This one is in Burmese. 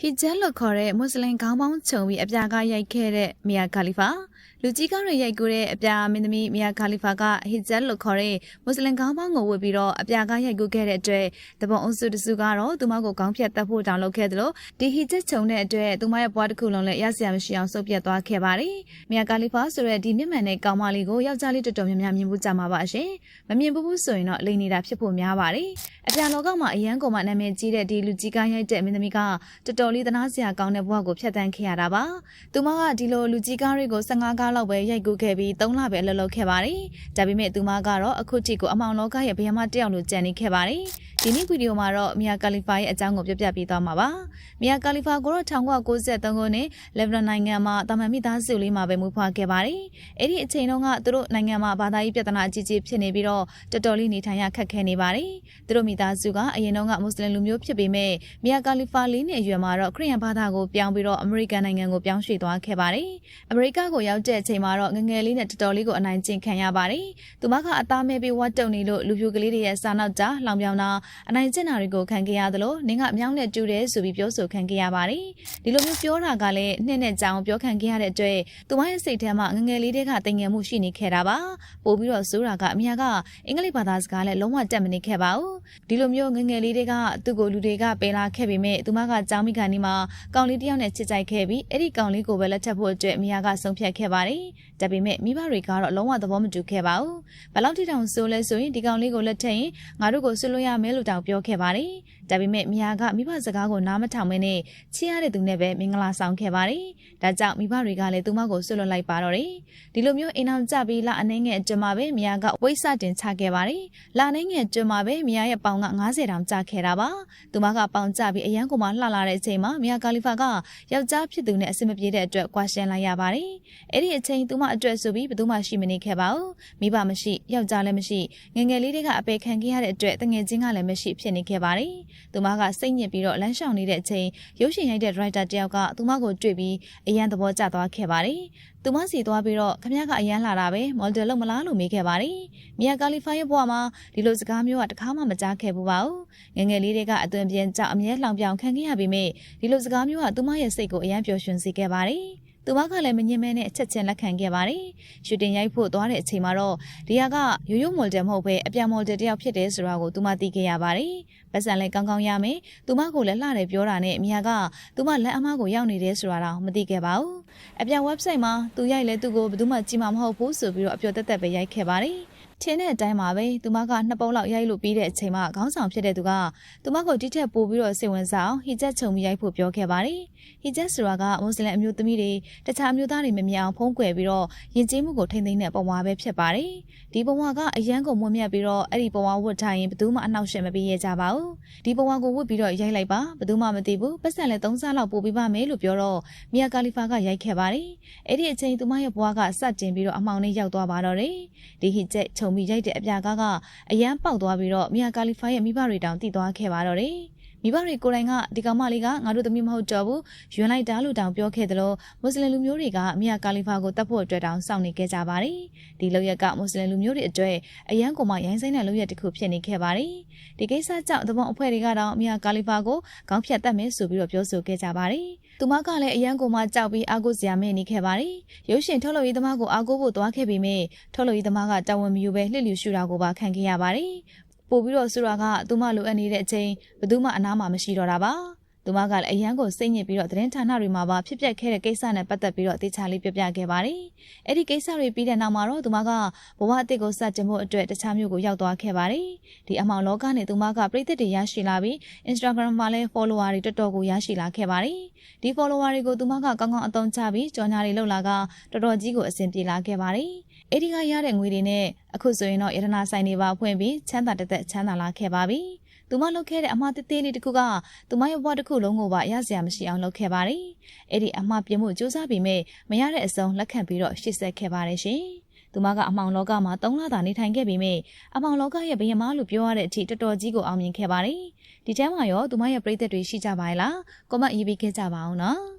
ဟီဂျက်လို့ခေါ်တဲ့မွတ်စလင်ခေါင်းပေါင်းခြုံပြီးအပြာကရိုက်ခဲ့တဲ့မီယာခါလီဖာ လူကြီးကားတွေရိုက်ကူတဲ့အပြာမင်းသမီးမီယာခါလီဖာကဟီဂျက်လို့ခေါ်တဲ့မွတ်စလင်ခေါင်းပေါင်းကိုဝတ်ပြီးတော့အပြာကရိုက်ကူခဲ့တဲ့အတွက်တပုံအုပ်စုတစုကတော့သူမကိုခေါင်းဖြတ်တက်ဖို့တောင်းလုပ်ခဲ့တယ်လို့ဒီဟီဂျက်ခြုံတဲ့အတွက်သူမရဲ့ဘွားတစ်ခုလုံးလည်းရစရာမရှိအောင်စုပ်ပြတ်သွားခဲ့ပါတယ်မီယာခါလီဖာဆိုတဲ့ဒီမျက်မှန်တဲ့ကောင်မလေးကိုယောက်ျားလေးတော်တော်များများမြင်မှုကြမှာပါရှင်မမြင်ဘူးဘူးဆိုရင်တော့လိန်နေတာဖြစ်ဖို့များပါတယ်အပြာလောကမှာအရန်ကောင်မနာမည်ကြီးတဲ့ဒီလူကြီးကားရိုက်တဲ့မင်းသမီးကတော်တော်လေးသနာစရာကောင်းတဲ့ဘဝကိုဖျက်ဆီးခဲ့ရတာပါ။သူမကဒီလိုလူကြီးကားတွေကို15ကားလောက်ပဲရိုက်ကူးခဲ့ပြီး3လပဲအလုပ်လုပ်ခဲ့ပါတယ်။ဒါပေမဲ့သူမကတော့အခုထိကိုအမောင်လောကရဲ့ဘယမတယောက်လိုကြံနေခဲ့ပါတယ်။ ဒီနေ့ဗီဒီယိုမှာတော့မီယာကာလီဖာရဲ့အကြောင်းကိုပြပြပေးသွားမှာပါ။မီယာကာလီဖာကိုတော့1993ခုနှစ်လက်ဘနွန်နိုင်ငံမှာတာမန်မိသားစုလေးမှာပဲမွေးဖွားခဲ့ပါတယ်။အဲ့ဒီအချိန်တုန်းကသူတို့နိုင်ငံမှာဘာသာရေးပြဿနာအကြီးကြီးဖြစ်နေပြီးတော့တော်တော်လေးနေထိုင်ရခက်ခဲနေပါတယ်။သူတို့မိသားစုကအရင်တုန်းကမွတ်စလင်လူမျိုးဖြစ်ပေမဲ့မီယာကာလီဖာလေးနှစ်အရွယ်မှာတော့ခရစ်ယာန်ဘာသာကိုပြောင်းပြီးတော့အမေရိကန်နိုင်ငံကိုပြောင်းရွှေ့သွားခဲ့ပါတယ်။အမေရိကကိုရောက်တဲ့အချိန်မှာတော့ငငယ်လေးနဲ့တော်တော်လေးကိုအနိုင်ကျင့်ခံရပါတယ်။သူမကအသားမဲပြီးဝတ်တုံနေလို့လူပြိုကလေးတွေရဲ့စာနောက်ကြားလောင်ပြောင်တာအနိုင်ကျင့်တာတွေကိုခံခဲ့ရသလိုနင်းကမြောင်းနဲ့တူတယ်ဆိုပြီးပြောဆိုခံခဲ့ရပါတယ်။ဒီလိုမျိုးပြောတာကလည်းနှစ်နဲ့ကြောင်ပြောခံခဲ့ရတဲ့အတွက်သူမရဲ့စိတ်ထဲမှာငငယ်လေးတွေကတင်ငယ်မှုရှိနေခဲ့တာပါ။ပို့ပြီးတော့စိုးတာကအမြကအင်္ဂလိပ်ဘာသာစကားလည်းလုံးဝတက်မနေခဲ့ပါဘူး။ဒီလိုမျိုးငငယ်လေးတွေကသူ့ကိုလူတွေကပယ်လာခဲ့ပေမဲ့သူမကကြောင်းမိခါနီမှာကောင်လေးတယောက်နဲ့ချစ်ကြိုက်ခဲ့ပြီးအဲ့ဒီကောင်လေးကိုပဲလက်ထပ်ဖို့အတွက်အမြကဆုံးဖြတ်ခဲ့ပါတယ်။ဒါပေမဲ့မိဘတွေကတော့လုံးဝသဘောမတူခဲ့ပါဘူး။ဘယ်လောက်ထိတောင်ဆိုလဲဆိုရင်ဒီကောင်လေးကိုလက်ထပ်ရင်ငါတို့ကိုဆွလို့ရမယ်လို့တောင်ပြောခဲ့ပါတယ်။ဒါပေမဲ့မိယာကမိဘစကားကိုနားမထောင်မနဲ့ချစ်ရတဲ့သူနဲ့ပဲမင်္ဂလာဆောင်ခဲ့ပါတယ်။ဒါကြောင့်မိဘတွေကလည်းသူမကိုဆွလို့လိုက်ပါတော့တယ်။ဒီလိုမျိုးအိမ်အောင်ကြပြီးလအနေငယ်အတွင်းမှာပဲမိယာကဝိတ်စတင်ချခဲ့ပါတယ်။လအနေငယ်အတွင်းမှာပဲမိယာရဲ့ပေါင်က90တောင်ကျခဲ့တာပါ။သူမကပေါင်ကျပြီးအရန်ကိုမှလှလာတဲ့အချိန်မှာမိယာကာလီဖာကယောက်ျားဖြစ်သူနဲ့အဆင်မပြေတဲ့အတွက်ကွာရှင်းလိုက်ရပါတယ်။အဲ့ဒီအချိန်သူမအတွက်ဆိုပြီးဘယ်သူမှရှိမနေခဲ့ပါဘူး။မိဘမရှိယောက်ျားလည်းမရှိငငယ်လေးတွေကအပေခံခဲ့ရတဲ့အတွက်တငယ်ချင်းကလည်းမရှိဖြစ်နေခဲ့ပါတယ်။သူမကစိတ်ညစ်ပြီးတော့လမ်းလျှောင်နေတဲ့အချိန်ရုပ်ရှင်ရိုက်တဲ့ဒရိုက်တာတယောက်ကသူမကိုတွေ့ပြီးအရန်သဘောကျသွားခဲ့ပါတယ်။သူမစီသွားပြီးတော့ခမရကအရန်လာတာပဲမော်ဒယ်လုပ်မလားလို့မေးခဲ့ပါတယ်။မီယာကာလီဖာရဲ့ဘဝမှာဒီလိုစကားမျိုးကတခါမှမကြားခဲ့ဘူးပါဘူး။ငငယ်လေးတွေကအသွင်ပြန်ကြောက်အမြဲလောင်ပြောင်ခံခဲ့ရပေမဲ့ဒီလိုစကားမျိုးကသူမရဲ့စိတ်ကိုအရန်ပျော်ရွှင်စေခဲ့ပါတယ်။ သူမကလည်းမငြင်းမဲနဲ့အချက်ချင်းလက်ခံခဲ့ပါတယ်။ရှူတင်ရိုက်ဖို့သွားတဲ့အချိန်မှာတော့ဒီဟာကရိုးရိုးမော်ဒယ်မဟုတ်ဘဲအပြန်မော်ဒယ်တယောက်ဖြစ်တယ်ဆိုတာကိုသူမသိခဲ့ရပါတယ်။ပတ်စံလည်းကောင်းကောင်းရမယ်။သူမကိုလည်းလှတယ်ပြောတာနဲ့အမြကသူမလက်အမကိုရောက်နေတယ်ဆိုတာတော့မသိခဲ့ပါဘူး။အပြန် website မှာသူရိုက်လဲသူကိုဘယ်သူမှကြည့်မှာမဟုတ်ဘူးဆိုပြီးတော့အပြောတက်တက်ပဲရိုက်ခဲ့ပါတယ်။ ချင်းတဲ့အတိုင်းမှာပဲသူမကနှစ်ပုံလောက်ရိုက်လို့ပြီးတဲ့အချိန်မှာခေါင်းဆောင်ဖြစ်တဲ့သူကသူမကိုတိထက်ပိုပြီးတော့စိတ်ဝင်စားအောင်ဟီဂျက်ခြုံပြီးရိုက်ဖို့ပြောခဲ့ပါတယ်။ဟီဂျက်ဆိုတာကမွတ်စလင်အမျိုးသမီးတွေတခြားအမျိုးသားတွေမမြင်အောင်ဖုံးကွယ်ပြီးတော့ယဉ်ကျေးမှုကိုထိမ့်သိမ်းတဲ့ပုံဝါပဲဖြစ်ပါတယ်။ဒီပုံဝါကအရန်ကိုမွတ်မြတ်ပြီးတော့အဲ့ဒီပုံဝါဝတ်ထားရင်ဘယ်သူမှအနှောက်အယှက်မပေးရကြပါဘူး။ဒီပုံဝါကိုဝတ်ပြီးတော့ရိုက်လိုက်ပါဘယ်သူမှမသိဘူးပတ်စံလည်း၃စားလောက်ပို့ပေးပါမယ်လို့ပြောတော့မီယာကာလီဖာကရိုက်ခဲ့ပါတယ်။အဲ့ဒီအချိန်သူမရဲ့ဘွားကစတင်ပြီးတော့အမှောင်နဲ့ရောက်သွားပါတော့တယ်။ဒီဟီဂျက်ခြုံပြီးရိုက်တဲ့အပြာကားကအရန်ပေါက်သွားပြီးတော့မီယာကာလီဖာရဲ့မိဘတွေတောင်တည်သွားခဲ့ပါတော့တယ်။ မိဘတွေကိုယ်တိုင်ကဒီကောင်မလေးကငါတို့သမီးမဟုတ်တော့ဘူးယွန်းလိုက်တာလို့တောင်ပြောခဲ့သလိုမွတ်စလင်လူမျိုးတွေကမီယာကာလီဖာကိုတတ်ဖို့အတွက်တောင်စောင့်နေခဲ့ကြပါတယ်ဒီလောက်ရက်ကမွတ်စလင်လူမျိုးတွေအတွက်အရန်ကိုမှရိုင်းဆိုင်တဲ့လောက်ရက်တစ်ခုဖြစ်နေခဲ့ပါတယ်ဒီကိစ္စကြောင့်သဘောအဖွဲ့တွေကတော့မီယာကာလီဖာကိုခေါင်းဖြတ်တတ်မယ်ဆိုပြီးတော့ပြောဆိုခဲ့ကြပါတယ်သူမကလည်းအရန်ကိုမှကြောက်ပြီးအာကိုစရာမဲ့နေခဲ့ပါတယ်ရုပ်ရှင်ထုတ်လုပ်ရေးသမားကိုအာကိုဖို့သွားခဲ့ပေမဲ့ထုတ်လုပ်ရေးသမားကတာဝန်မယူဘဲလှစ်လျူရှူတာကိုပါခံခဲ့ရပါတယ် ပို့ပြီးတော့ဆူရာကသူမလိုအပ်နေတဲ့အချိန်ဘယ်သူမှအနားမှာမရှိတော့တာပါ သူမကလည်းအရန်ကိုစိတ်ညစ်ပြီးတော့သတင်းဌာနတွေမှာပါဖြစ်ပျက်ခဲ့တဲ့ကိစ္စနဲ့ပတ်သက်ပြီးတော့တေချာလေးပြပြခဲ့ပါတယ်။အဲ့ဒီကိစ္စတွေပြီးတဲ့နောက်မှာတော့သူမကဘဝအသစ်ကိုစတင်ဖို့အတွက်တခြားမျိုးကိုရောက်သွားခဲ့ပါတယ်။ဒီအမောင်လောကနဲ့သူမကပြည်သက်တွေရရှိလာပြီး Instagram မှာလည်း follower တွေတော်တော်ကိုရရှိလာခဲ့ပါတယ်။ဒီ follower တွေကိုသူမကကောင်းကောင်းအသုံးချပြီးကြော်ညာတွေလုပ်လာကတော်တော်ကြီးကိုအဆင်ပြေလာခဲ့ပါတယ်။အဲ့ဒီကရတဲ့ငွေတွေနဲ့အခုဆိုရင်တော့ရတနာဆိုင်တွေပါဖွင့်ပြီးချမ်းသာတက်တက်ချမ်းသာလာခဲ့ပါပြီ။ သူမလုပ်ခဲ့တဲ့အမှားသေးသေးလေးတစ်ခုကသူမရဲ့ဘဝတစ်ခုလုံးကိုပါရစရာမရှိအောင်လုပ်ခဲ့ပါတယ်။အဲ့ဒီအမှားပြမှုစူးစမ်းပြီးမဲ့မရတဲ့အစုံလက်ခံပြီးတော့ရှစ်ဆက်ခဲ့ပါတယ်ရှင်။သူမကအမောင်လောကမှာ၃လတာနေထိုင်ခဲ့ပြီးမဲ့အမောင်လောကရဲ့ဘယင်မလို့ပြောရတဲ့အထိတော်တော်ကြီးကိုအောင်မြင်ခဲ့ပါတယ်။ဒီထဲမှာရောသူမရဲ့ပြိသက်တွေရှိကြပါရဲ့လား။ကွန်မန့်ရေးပေးခဲ့ကြပါအောင်နော်။